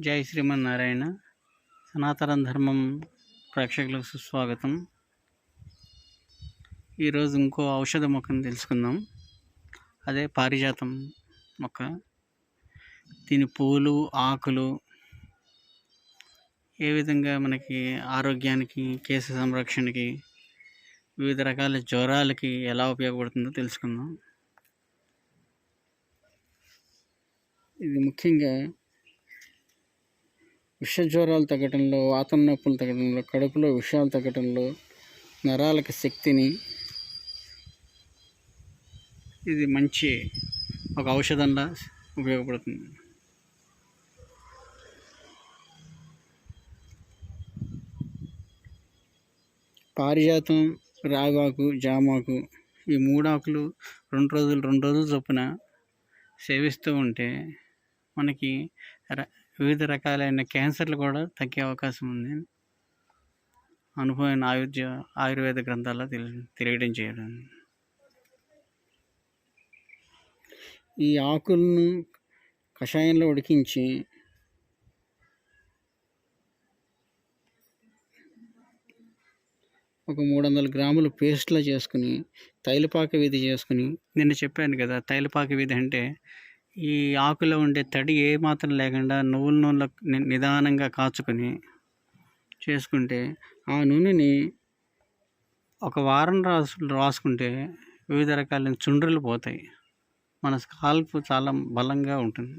జై శ్రీమన్నారాయణ. సనాతన ధర్మం ప్రేక్షకులకు సుస్వాగతం. ఈరోజు ఇంకో ఔషధ మొక్కను తెలుసుకుందాం. అదే పారిజాతం మొక్క. దీని పూలు ఆకులు ఏ విధంగా మనకి ఆరోగ్యానికి కేశ సంరక్షణకి వివిధ రకాల జ్వరాలకి ఎలా ఉపయోగపడుతుందో తెలుసుకుందాం. ఇది ముఖ్యంగా విష జ్వరాలు తగ్గడంలో వాతం నొప్పులు తగ్గడంలో కడుపులో విషాలు తగ్గడంలో నరాలకు శక్తిని ఇది మంచి ఒక ఔషధంలా ఉపయోగపడుతుంది. పారిజాతం రాగాకు జామాకు ఈ మూడాకులు రెండు రోజులు రెండు రోజులు చొప్పున సేవిస్తూ ఉంటే మనకి వివిధ రకాలైన క్యాన్సర్లు కూడా తగ్గే అవకాశం ఉంది. అనుభవమైన ఆయుర్జ ఆయుర్వేద గ్రంథాల్లో తెలియడం చేయడం. ఈ ఆకులను కషాయంలో ఉడికించి ఒక మూడు వందల గ్రాములు పేస్ట్లో చేసుకుని తైలపాక విధి చేసుకుని నిన్న చెప్పాను కదా తైలపాక విధి అంటే ఈ ఆకులో ఉండే తడి ఏమాత్రం లేకుండా నువ్వుల నూనెలో నిదానంగా కాచుకొని చేసుకుంటే ఆ నూనెని ఒక వారం రాసు రాసుకుంటే వివిధ రకాలైన చుండ్రులు పోతాయి. మన స్కాల్ప్ చాలా బలంగా ఉంటుంది.